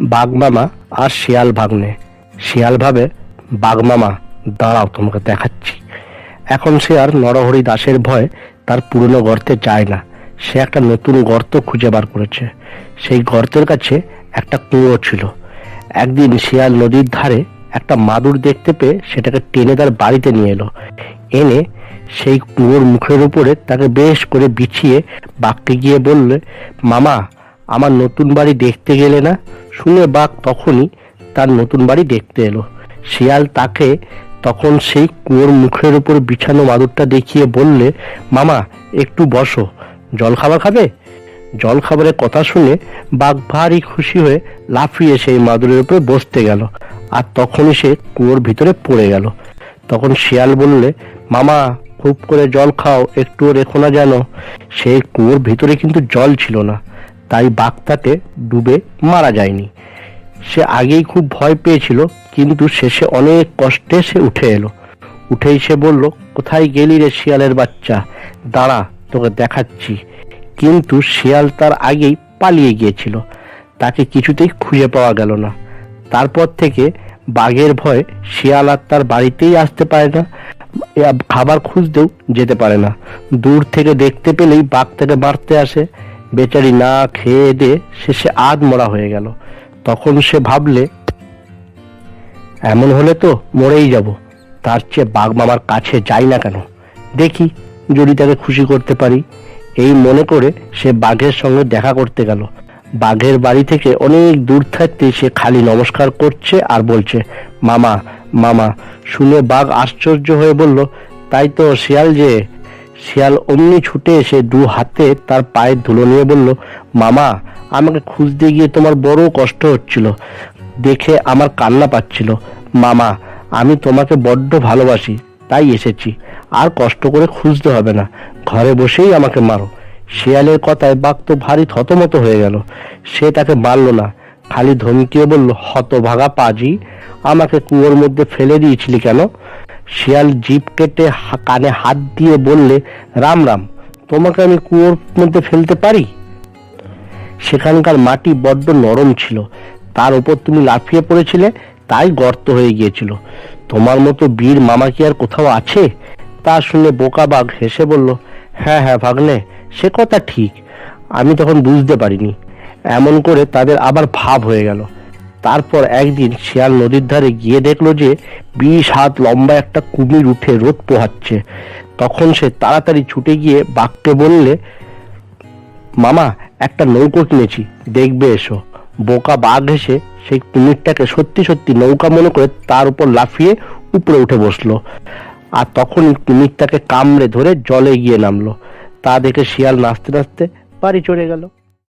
বাঘমামা আর শিয়াল ভাগ্নে। শিয়াল ভাবে বাঘমামা দাঁড়াও, তোমাকে দেখাচ্ছি। এখন সে আর নরহরি দাসের ভয় তার পুরনো গর্তে যায় না। সে একটা নতুন গর্ত খুঁজে বার করেছে। সেই গর্তের কাছে একটা কুঁয়ো ছিল। একদিন শিয়াল নদীর ধারে একটা মাদুর দেখতে পেয়ে সেটাকে টেনে তার বাড়িতে নিয়ে এলো। এনে সেই কুয়োর মুখের উপরে তাকে বেশ করে বিছিয়ে বাঘকে গিয়ে বললে, মামা, আমার নতুন বাড়ি দেখতে গেলে না শুনে বাঘ তখনই তার নতুন বাড়ি দেখতে এলো। শিয়াল তাকে তখন সেই কুয়োর মুখের উপর বিছানো মাদুরটা দেখিয়ে বললে, মামা, একটু বসো। জল খাবার খাবে? জল খাবারের কথা শুনে বাঘ ভারী খুশি হয়ে লাফিয়ে সেই মাদুরের উপরে বসতে গেল আর তখনই সে কুয়োর ভিতরে পড়ে গেল। তখন শিয়াল বললে, মামা, খুব করে জল খাও, একটুও রেখো না যেন। সেই কুয়োর ভিতরে কিন্তু জল ছিল না। তাই বাঘ তাতে ডুবে মারা যায়নি। সে আগেই খুব ভয় পেয়েছিল, কিন্তু শেষে অনেক কষ্টে সে উঠে এলো। উঠেই সে বলল, কোথায় গেলি রে শিয়ালের বাচ্চা? দাঁড়া, তোকে দেখাচ্ছি। কিন্তু শিয়াল তার আগেই পালিয়ে গিয়েছিল। তাকে কিছুতেই খুঁজে পাওয়া গেল না। তারপর থেকে বাঘের ভয় শিয়াল আর তার বাড়িতেই আসতে পারে না খাবার খুঁজতেও যেতে পারে না। দূর থেকে দেখতে পেলেই বাঘ তাকে মারতে আসে। বেচারি না খেয়ে দে শেষে আধ মরা হয়ে গেল। তখন সে ভাবলে, এমন হলে তো মরেই যাব, তার চেয়ে বাঘ মামার কাছে যাই না কেন? দেখি যদি তাকে খুশি করতে পারি। এই মনে করে সে বাঘের সঙ্গে দেখা করতে গেল। বাঘের বাড়ি থেকে অনেক দূর থাকতে সে খালি নমস্কার করছে আর বলছে, মামা মামা, শুনে বাঘ আশ্চর্য হয়ে বলল, তাই তো শিয়াল যে শিয়াল অমনি ছুটে এসে দু হাতে তার পায়ের ধুলো নিয়ে বলল, মামা, আমাকে খুঁজতে গিয়ে তোমার বড় কষ্ট হচ্ছিল। দেখে আমার কান্না পাচ্ছিল। মামা, আমি তোমাকে বড্ড ভালোবাসি, তাই এসেছি। আর কষ্ট করে খুঁজতে হবে না। ঘরে বসেই আমাকে মারো। শিয়ালের কথায় বাঘ তো ভারী থতমত হয়ে গেল। সে তাকে মারল না। খালি ধমকিয়ে বলল, হতভাগা পাজি, আমাকে কুয়োর মধ্যে ফেলে দিয়েছিলি কেন? শিয়াল জিপ কেটে কানে হাত দিয়ে বললে, রাম রাম, তোমাকে আমি কুয়োর মধ্যে ফেলতে পারি? সেখানকার মাটি বড্ড নরম ছিল। তার উপর তুমি লাফিয়ে পড়েছিলে, তাই গর্ত হয়ে গিয়েছিল। তোমার মতো বীর মামা কি আর কোথাও আছে? তা শুনে বোকা বাঘ হেসে বলল হ্যাঁ হ্যাঁ ভাগ্নে, সে কথা ঠিক। আমি তখন বুঝতে পারিনি। এমন করে তাদের আবার ভাব হয়ে গেল। তারপর একদিন শিয়াল নদীর ধারে গিয়ে দেখল যে বিশ হাত লম্বা একটা কুমির উঠে রোদ পোহাচ্ছে। তখন সে তাড়াতাড়ি ছুটে গিয়ে বাঘকে বললে, মামা, একটা নৌকো কিনেছি, দেখবে এসো। বোকা বাঘ এসে সেই কুমিরটাকে সত্যি সত্যি নৌকা মনে করে তার উপর লাফিয়ে উপরে উঠে বসল। আর তখন কুমিরটাকে কামড়ে ধরে জলে গিয়ে নামলো। তা দেখে শিয়াল নাচতে নাচতে বাড়ি চলে গেল।